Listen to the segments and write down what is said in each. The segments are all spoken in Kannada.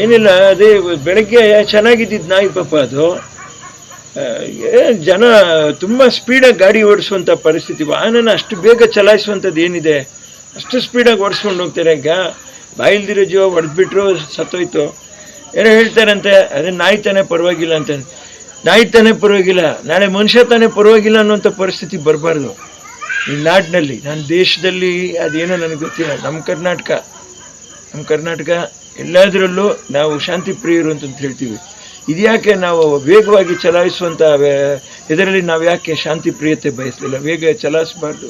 ಏನಿಲ್ಲ, ಅದೇ ಬೆಳಗ್ಗೆ ಚೆನ್ನಾಗಿದ್ದಿದ್ದು ನಾಯಿ ಪಾಪ ಅದು. ಜನ ತುಂಬ ಸ್ಪೀಡಾಗಿ ಗಾಡಿ ಓಡಿಸುವಂಥ ಪರಿಸ್ಥಿತಿ. ವಾಹನನ ಅಷ್ಟು ಬೇಗ ಚಲಾಯಿಸುವಂಥದ್ದು ಏನಿದೆ? ಅಷ್ಟು ಸ್ಪೀಡಾಗಿ ಓಡಿಸ್ಕೊಂಡು ಹೋಗ್ತಾರೆ. ಈಗ ಬಾಯಿಲ್ದಿರೋ ಜೀವ ಹೊಡೆದ್ಬಿಟ್ರು ಸತ್ತೋಯ್ತು. ಏನೋ ಹೇಳ್ತಾರಂತೆ, ಅದೇ ನಾಯಿ ತಾನೇ ಪರವಾಗಿಲ್ಲ ಅಂತ. ನಾಯಿ ತಾನೇ ಪರವಾಗಿಲ್ಲ, ನಾಳೆ ಮನುಷ್ಯ ತಾನೇ ಪರವಾಗಿಲ್ಲ ಅನ್ನೋಂಥ ಪರಿಸ್ಥಿತಿ ಬರಬಾರ್ದು. ಈ ನಾಡಿನಲ್ಲಿ ನನ್ನ ದೇಶದಲ್ಲಿ ಅದೇನೋ ನನಗೆ ಗೊತ್ತಿಲ್ಲ. ನಮ್ಮ ಕರ್ನಾಟಕ ನಮ್ಮ ಕರ್ನಾಟಕ ಎಲ್ಲದರಲ್ಲೂ ನಾವು ಶಾಂತಿ ಪ್ರಿಯರು ಅಂತಂತ ಹೇಳ್ತೀವಿ. ಇದ್ಯಾಕೆ ನಾವು ವೇಗವಾಗಿ ಚಲಾಯಿಸುವಂಥ ಇದರಲ್ಲಿ ನಾವು ಯಾಕೆ ಶಾಂತಿ ಪ್ರಿಯತೆ ಬಯಸಲಿಲ್ಲ? ವೇಗ ಚಲಾಯಿಸಬಾರ್ದು.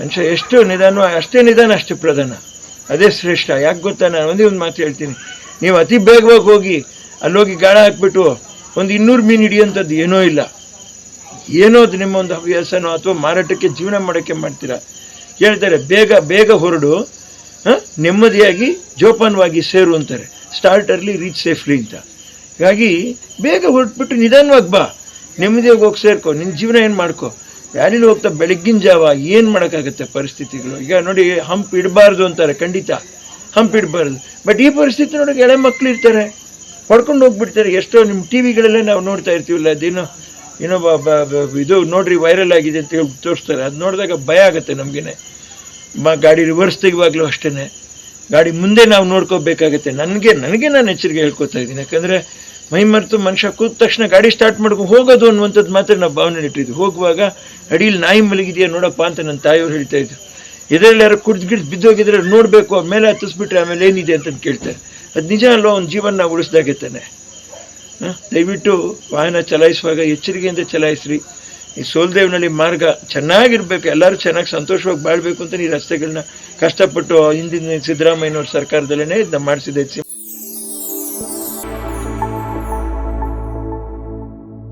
ಮನುಷ್ಯ ಎಷ್ಟು ನಿಧಾನ, ಅಷ್ಟೇ ನಿಧಾನ, ಅಷ್ಟೇ ಪ್ರಧಾನ. ಅದೇ ಶ್ರೇಷ್ಠ. ಯಾಕೆ ಗೊತ್ತಾ? ನಾನು ಒಂದೇ ಒಂದು ಮಾತು ಹೇಳ್ತೀನಿ. ನೀವು ಅತಿ ಬೇಗವಾಗಿ ಹೋಗಿ ಅಲ್ಲೋಗಿ ಗಾಳ ಹಾಕ್ಬಿಟ್ಟು ಒಂದು ಇನ್ನೂರು ಮೀನು ಹಿಡಿಯೋಂಥದ್ದು ಏನೋ ಇಲ್ಲ. ಏನೋ ಅದು ನಿಮ್ಮ ಒಂದು ಹವ್ಯಾಸನೋ ಅಥವಾ ಮಾರಾಟಕ್ಕೆ ಜೀವನ ಮಾಡೋಕ್ಕೆ ಮಾಡ್ತೀರಾ? ಹೇಳ್ತಾರೆ ಬೇಗ ಬೇಗ ಹೊರಡು? ನೆಮ್ಮದಿಯಾಗಿ, ಜೋಪಾನವಾಗಿ ಸೇರು ಅಂತಾರೆ. ಸ್ಟಾರ್ಟ್ ಅರ್ಲಿ ರೀಚ್ ಸೇಫ್ಲಿ ಅಂತ. ಹೀಗಾಗಿ, ಬೇಗ ಹೊರಟ್ಬಿಟ್ಟು ನಿಧಾನವಾಗಿ ಬಾ. ನೆಮ್ಮದಿಯಾಗಿ ಹೋಗಿ ಸೇರ್ಕೊ. ನಿನ್ನ ಜೀವನ ಏನು ಮಾಡ್ಕೊ? ಯಾರಿಲ್ಲಿ ಹೋಗ್ತಾ ಬೆಳಗ್ಗಿನ ಜಾವ ಏನು ಮಾಡೋಕ್ಕಾಗತ್ತೆ ಪರಿಸ್ಥಿತಿಗಳು? ಈಗ ನೋಡಿ, ಹಂಪ್ ಇಡಬಾರ್ದು ಅಂತಾರೆ, ಖಂಡಿತ. ಹಂಪ್ ಇಡಬಾರ್ದು. ಬಟ್ ಈ ಪರಿಸ್ಥಿತಿ ನೋಡಿ ಎಳೆ ಮಕ್ಕಳು ಇರ್ತಾರೆ. ಹೊಡ್ಕೊಂಡು ಹೋಗ್ಬಿಡ್ತಾರೆ. ಎಷ್ಟೋ ನಿಮ್ಮ ಟಿ ವಿಗಳಲ್ಲೇ ನಾವು ನೋಡ್ತಾ ಇರ್ತೀವಲ್ಲ, ಅದೇನೋ, ಏನೋ ಇದು ನೋಡ್ರಿ ವೈರಲ್ ಆಗಿದೆ ಅಂತ ಹೇಳಿ ತೋರಿಸ್ತಾರೆ. ಅದು ನೋಡಿದಾಗ ಭಯ ಆಗುತ್ತೆ ನಮಗೇನೆ. ಗಾಡಿ ರಿವರ್ಸ್ ತೆಗುವಾಗಲೂ ಅಷ್ಟೇ ಗಾಡಿ ಮುಂದೆ ನಾವು ನೋಡ್ಕೋಬೇಕಾಗತ್ತೆ. ನನಗೆ ನನಗೆ ನಾನು ಎಚ್ಚರಿಕೆ ಹೇಳ್ಕೊತಾ ಇದ್ದೀನಿ. ಯಾಕಂದರೆ ಮೈ ಮರೆತು ಮನುಷ್ಯ ಕೂತ ತಕ್ಷಣ ಗಾಡಿ ಸ್ಟಾರ್ಟ್ ಮಾಡ್ಕೊಂಡು ಹೋಗೋದು ಅನ್ನುವಂಥದ್ದು ಮಾತ್ರ ನಾವು ಭಾವನೆ ಇಟ್ಟಿದ್ವಿ ಹೋಗುವಾಗ ಅಡೀಲಿ ನಾಯಿ ಮಲಗಿದೆಯಾ ನೋಡಪ್ಪ ಅಂತ ನನ್ನ ತಾಯಿಯವರು ಹೇಳ್ತಾ ಇದ್ರು. ಇದರಲ್ಲಿ ಯಾರು ಕುಡ್ದು ಗಿಡ್ದು ಬಿದ್ದೋಗಿದ್ರೆ ನೋಡಬೇಕು ಮೇಲೆ ಹತ್ತಿಸ್ಬಿಟ್ರೆ ಆಮೇಲೆ ಏನಿದೆ ಅಂತ ಕೇಳ್ತಾರೆ. ಅದು ನಿಜ ಅಲ್ಲ ಒಂದು ಜೀವನ ಹಾಂ? ದಯವಿಟ್ಟು ವಾಹನ ಚಲಾಯಿಸುವಾಗ ಎಚ್ಚರಿಕೆಯಿಂದ ಚಲಾಯಿಸ್ರಿ. ಈ ಸೋಲ್ದೇವ್ನಲ್ಲಿ ಮಾರ್ಗ ಚೆನ್ನಾಗಿರ್ಬೇಕು, ಎಲ್ಲರೂ ಚೆನ್ನಾಗಿ ಸಂತೋಷವಾಗಿ ಬಾಳ್ಬೇಕು ಅಂತ ಈ ರಸ್ತೆಗಳನ್ನ ಕಷ್ಟಪಟ್ಟು ಹಿಂದಿನ ಸಿದ್ದರಾಮಯ್ಯನವ್ರ ಸರ್ಕಾರದಲ್ಲೇ ಇದನ್ನ ಮಾಡಿಸಿದೆ